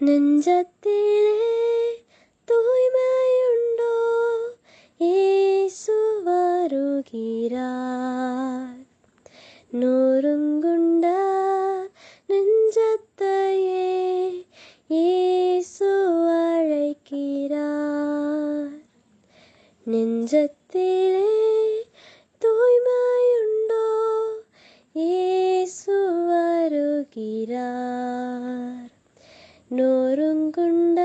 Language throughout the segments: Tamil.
நெஞ்சத்திலே தூய்மையுண்டோ இயேசு வருகிறார் நொறுங்குண்ட நொறுங்குண்ட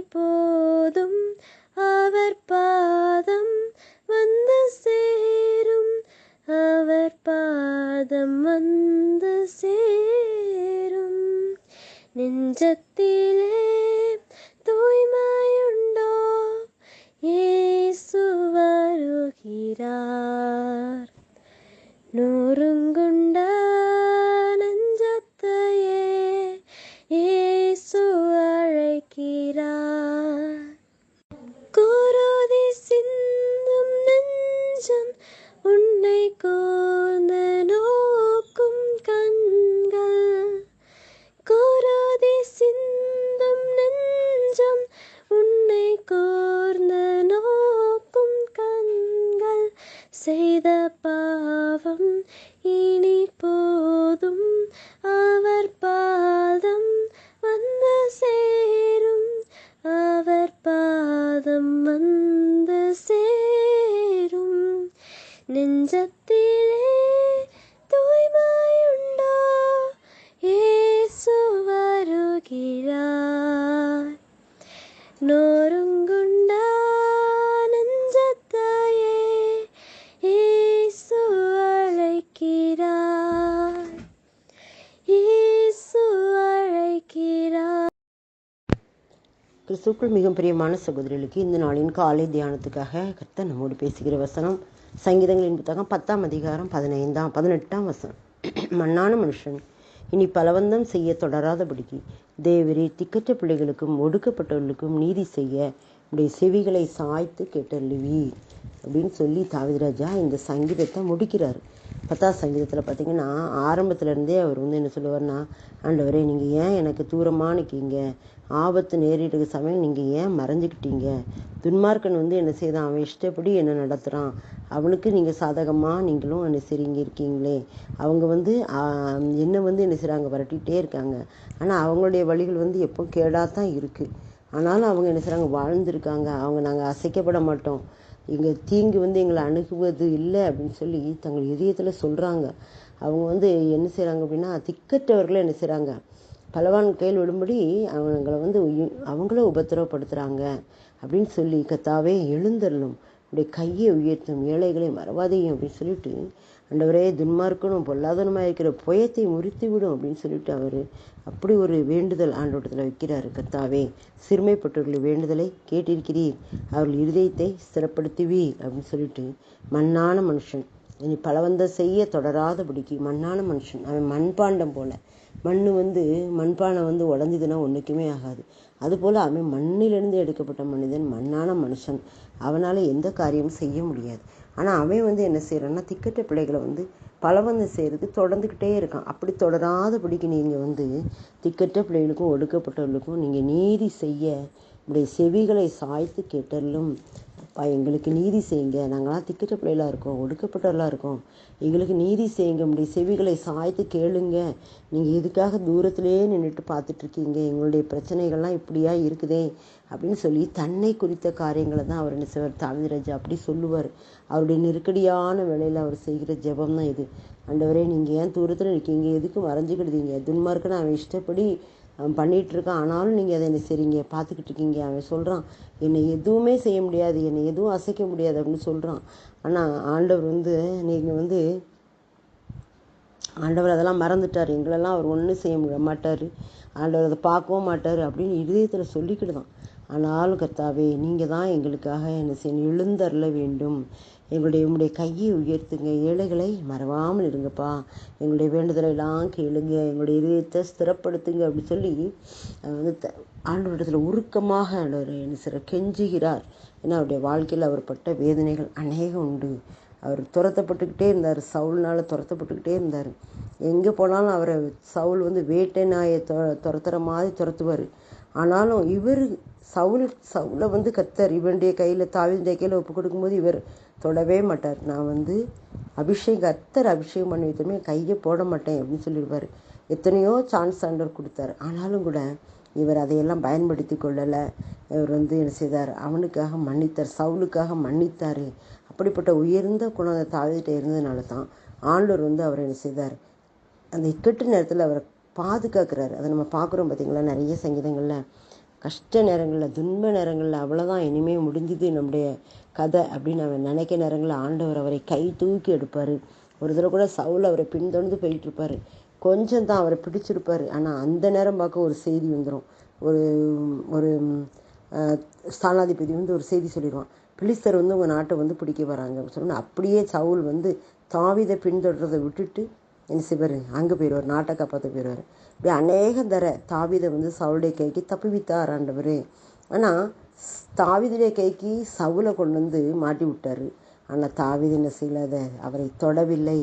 இனி செய்த பாவம் இனி போதும். அவர் பாதம் வந்து சேரும். அவர் பாதம் வந்து சேரும். நெஞ்சத்திலே தூய்மையுண்டோ? இயேசு வருகிறார். நோ கிறிஸ்துக்குள் மிகவும் பிரியமான சகோதரிகளுக்கு இந்த நாளின் காலை தியானத்துக்காக கர்த்தர் நம்மோடு பேசுகிற வசனம் சங்கீதங்களின் புத்தகம் பத்தாம் அதிகாரம் பதினைந்தாம் பதினெட்டாம் வசனம். மண்ணான மனுஷன் இனி பலவந்தம் செய்ய தொடராதபடிக்கு தேவரே திக்கற்ற பிள்ளைகளுக்கும் ஒடுக்கப்பட்டவர்களுக்கும் நீதி செய்ய உடைய செவிகளை சாய்த்து கேட்டல்லுவி அப்படின்னு சொல்லி தாவிதராஜா இந்த சங்கீதத்தை முடிக்கிறார். பத்தா சங்கீதத்தில் பார்த்தீங்கன்னா ஆரம்பத்துலேருந்தே அவர் வந்து என்ன சொல்லுவார்னா ஆண்டவரே நீங்கள் ஏன் எனக்கு தூரமாக நிற்கீங்க ஆபத்து நேரிடுற சமயம் நீங்கள் ஏன் மறைஞ்சிக்கிட்டீங்க? துன்மார்க்கன் வந்து என்ன செய்தான்? அவன் இஷ்டப்படி என்ன நடத்துகிறான் அவனுக்கு நீங்கள் சாதகமாக நீங்களும் என்ன செய்றீங்க? இருக்கீங்களே. அவங்க வந்து என்ன வந்து என்ன செய்கிறாங்க விரட்டிகிட்டே இருக்காங்க. ஆனால் அவங்களுடைய வழிகள் வந்து எப்போ கேடாக தான் இருக்குது ஆனாலும் அவங்க என்ன செய்கிறாங்க வாழ்ந்துருக்காங்க. அவங்க நாங்கள் அசைக்கப்பட மாட்டோம். இங்கே தீங்கு வந்து எங்களை அணுகுவது இல்லை அப்படின்னு சொல்லி தங்கள் இதயத்தில் சொல்கிறாங்க அவங்க வந்து என்ன செய்கிறாங்க அப்படின்னா திக்கற்றவர்களை என்ன செய்கிறாங்க பலவான் கையில் விடும்படி அவங்களை வந்து அவங்கள உபத்திரவப்படுத்துகிறாங்க அப்படின்னு சொல்லி கத்தாவே எழுந்தருளும். உடைய கையை உயர்த்தும் ஏழைகளை மறவாதையும் அப்படின்னு சொல்லிட்டு அண்டவரே துன்மார்க்கனும் பொல்லாதனமாக இருக்கிற புயத்தை முறித்து விடும் அப்படின்னு சொல்லிட்டு அவர் அப்படி ஒரு வேண்டுதல் ஆண்டோட்டத்தில் வைக்கிறாரு. கர்த்தாவே சிறுமைப்பட்டவர்கள் வேண்டுதலை கேட்டிருக்கிறீர். அவர்கள் இருதயத்தை ஸ்திரப்படுத்துவீர் அப்படின்னு சொல்லிட்டு மண்ணான மனுஷன். இனி பலவந்த செய்ய தொடராதபடிக்கு மண்ணான மனுஷன். அவன் மண்பாண்டம் போல மண் வந்து மண்பானை வந்து உடஞ்சிதுன்னா ஒன்றுக்குமே ஆகாது. அதுபோல் அவன் மண்ணிலிருந்து எடுக்கப்பட்ட மனிதன் மண்ணான மனுஷன். அவனால் எந்த காரியமும் செய்ய முடியாது. ஆனால் அவன் வந்து என்ன செய்கிறான்னா திக்கட்ட பிள்ளைகளை வந்து பலவந்தம் செய்கிறது தொடர்ந்துக்கிட்டே இருக்கான். அப்படி தொடராதபடிக்கு நீங்கள் வந்து திக்கட்ட பிள்ளைகளுக்கும் ஒடுக்கப்பட்டவர்களுக்கும் நீங்கள் நீதி செய்ய உடைய செவிகளை சாய்த்து கேட்டலும் அப்பா எங்களுக்கு நீதி செய்யுங்க. நாங்களாம் திக்கற்ற பிள்ளைகளாக இருக்கோம். ஒடுக்கப்பட்டவர்களாக இருக்கோம். எங்களுக்கு நீதி செய்யுங்க. உடைய செவிகளை சாய்த்து கேளுங்க. நீங்கள் எதுக்காக தூரத்துலேயே நின்றுட்டு பார்த்துட்ருக்கீங்க? எங்களுடைய பிரச்சனைகள்லாம் இப்படியா இருக்குதே? அப்படின்னு சொல்லி தன்னை குறித்த காரியங்களை தான் அவர் என்ன செய்வார்? ராஜா அப்படி சொல்லுவார். அவருடைய நெருக்கடியான வேலையில் அவர் செய்கிற ஜெபம் தான் இது. ஆண்டவரே நீங்கள் ஏன் தூரத்தில் இருக்கீங்க எதுக்கு மறைஞ்சிக்கிடுதீங்க துன்மார்க்கன்னு அவன் இஷ்டப்படி அவன் பண்ணிகிட்ருக்கான் ஆனாலும் நீங்கள் அதை என்ன சரிங்க பார்த்துக்கிட்டு இருக்கீங்க அவன் சொல்கிறான் என்னை எதுவுமே செய்ய முடியாது. என்னை எதுவும் அசைக்க முடியாது அப்படின்னு சொல்கிறான் ஆனால் ஆண்டவர் வந்து நீங்கள் வந்து ஆண்டவர் அதெல்லாம் மறந்துட்டார். எங்களெல்லாம் அவர் ஒன்றும் செய்ய முடிய மாட்டார். ஆண்டவர் அதை பார்க்கவும் மாட்டார் அப்படின்னு இருதயத்தில் சொல்லிக்கிட்டு தான். ஆனாலும் கர்த்தாவே நீங்கள் தான் எங்களுக்காக என்ன செய்யணும் எழுந்தருள வேண்டும். எங்களுடைய உங்களுடைய கையை உயர்த்துங்க. ஏழைகளை மறவாமல் இருங்கப்பா. எங்களுடைய வேண்டுதலை எல்லாம் கேளுங்க. எங்களுடைய இதயத்தை ஸ்திரப்படுத்துங்க அப்படின்னு சொல்லி வந்து த ஆண்டவரிடத்தில் உருக்கமாக ஆண்டவர் என்ன செய்ய கெஞ்சுகிறார். ஏன்னா அவருடைய வாழ்க்கையில் அவர் பட்ட வேதனைகள் அநேகம் உண்டு. அவர் துரத்தப்பட்டுக்கிட்டே இருந்தார். சவுல்னால் துரத்தப்பட்டுக்கிட்டே இருந்தார். எங்கே போனாலும் அவரை சவுல் வந்து வேட்டை நாயை தொ துரத்துற மாதிரி துரத்துவார். ஆனாலும் இவர் சவுல் சவுலை வந்து கத்தர் இவனுடைய கையில் தாவினுடைய கையில் ஒப்பு கொடுக்கும்போது இவர் தொடவே மாட்டார். நான் வந்து அபிஷேகம் அத்தர் அபிஷேகம் பண்ணி வைத்தமே கையை போட மாட்டேன் அப்படின்னு சொல்லிடுவார். எத்தனையோ சான்ஸ் ஆண்டவர் கொடுத்தார். ஆனாலும் கூட இவர் அதையெல்லாம் பயன்படுத்தி கொள்ளலை. இவர் வந்து என்ன செய்தார்? அவனுக்காக மன்னித்தார் சவுலுக்காக மன்னித்தார். அப்படிப்பட்ட உயர்ந்த குணம் தாவிட்ட இருந்ததுனால தான் ஆண்டவர் வந்து அவர் என்ன செய்தார்? அந்த இக்கட்டு நேரத்தில் அவரை பாதுகாக்கிறார். அதை நம்ம பார்க்குறோம் பார்த்திங்களா நிறைய சங்கீதங்களில். கஷ்ட நேரங்களில் துன்ப நேரங்களில் அவ்வளோதான் இனிமேல் முடிஞ்சுது நம்முடைய கதை அப்படின்னு அவன் நினைக்க நேரங்களில் ஆண்டவர் அவரை கை தூக்கி எடுப்பார். ஒரு தடவை கூட சவுல் அவரை பின்தொடர்ந்து போயிட்டு இருப்பார். கொஞ்சம் தான் அவரை பிடிச்சிருப்பார். ஆனால் அந்த நேரம் பார்க்க ஒரு செய்தி வந்துடும் ஒரு ஒரு ஸ்தானாதிபதி வந்து ஒரு செய்தி சொல்லிடுவான். பிலிஸ்தர் வந்து உங்கள் நாட்டை வந்து பிடிக்க வராங்க அப்படின்னு அப்படியே சவுல் வந்து தாவிதை பின்தொடர்றதை விட்டுட்டு என்ன செய்வார்? அங்கே போயிடுவார். நாட்டை காப்பாற்ற போயிடுவார். இப்படி அநேக தர தாவிதை வந்து சவுளுடைய கைக்கு தப்புவித்தார் ஆண்டவர். ஆனால் தாவிதுடைய கைக்கு சவுலை கொண்டு வந்து மாட்டி விட்டார். ஆனால் தாவிது என்ன செய்யலாத? அவரை தொடவில்லை.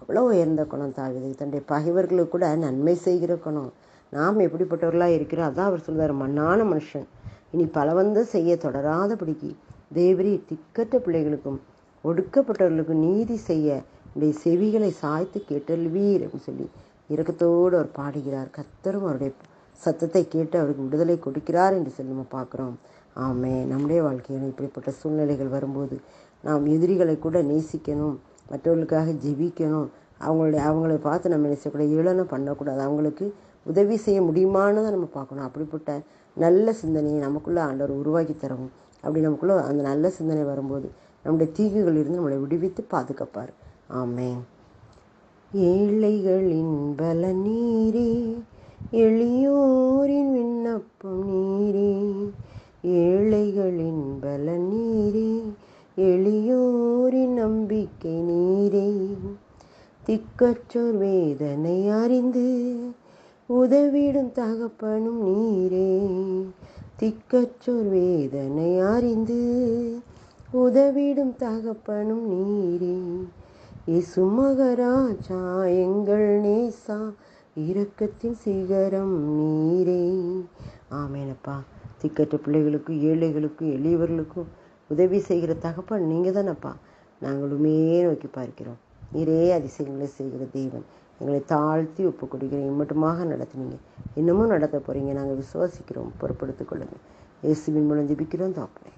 அவ்வளோ உயர்ந்த குணம் தாவிது. தன்னுடைய பகைவர்களுக்கு கூட நன்மை செய்கிற குணம். நாம் எப்படிப்பட்டவர்களாக இருக்கிறோம்? அதான் அவர் சொல்கிறார் மண்ணான மனுஷன். இனி பலவந்த செய்ய தொடராதபடிக்கு தேவரி திக்கற்ற பிள்ளைகளுக்கும் ஒடுக்கப்பட்டவர்களுக்கும் நீதி செய்ய உடைய செவிகளை சாய்த்து கேட்டல்வீர் அப்படின்னு சொல்லி இரக்கத்தோடு அவர் பாடுகிறார். கத்தரும் அவருடைய சத்தத்தை கேட்டு அவருக்கு விடுதலை கொடுக்கிறார் என்று சொல்லி நம்ம பார்க்குறோம். ஆமே நம்முடைய வாழ்க்கையில் இப்படிப்பட்ட சூழ்நிலைகள் வரும்போது நாம் எதிரிகளை கூட நேசிக்கணும் மற்றவர்களுக்காக ஜெபிக்கணும். அவங்களுடைய அவங்களை பார்த்து நம்ம நினைச்சக்கூடாது ஏளனம் பண்ணக்கூடாது. அவங்களுக்கு உதவி செய்ய முடியுமானதை நம்ம பார்க்கணும். அப்படிப்பட்ட நல்ல சிந்தனையை நமக்குள்ளே ஆண்டவர் உருவாக்கி தரவும். அப்படி நமக்குள்ளே அந்த நல்ல சிந்தனை வரும்போது நம்முடைய தீங்குகளிலிருந்து நம்மளை விடுவித்து பாதுகாப்பார். ஆமே. ஏழைகளின் பல நீரே எளியோரின் விண்ணப்பம் நீரே ஏழைகளின் பல நீரே எளியோரின் நம்பிக்கை நீரே. திக்கற்றோர் வேதனை அறிந்து உதவிடும் தகப்பனும் நீரே. திக்கற்றோர் வேதனை அறிந்து உதவிடும் தகப்பனும் நீரே. இசுமகராஜா எங்கள் நேசா இரக்கத்தின் சிகரம் நீரே. ஆமேனப்பா. திக்கற்ற பிள்ளைகளுக்கும் ஏழைகளுக்கும் எளியவர்களுக்கும் உதவி செய்கிற தகப்பன் நீங்கள் தானப்பா நாங்களுமே நோக்கி பார்க்கிறோம். நீரே அதிசயங்களை செய்கிற தெய்வன் எங்களை தாழ்த்தி ஒப்பு கொடுக்கிறீங்க மட்டுமாக நடத்துனீங்க. இன்னமும் நடத்த போகிறீங்க நாங்கள் விசுவாசிக்கிறோம். பொறுப்படுத்திக் கொள்ளுங்கள். இயேசுவின் மூலம் ஜபிக்கிறோம் தாப்பனே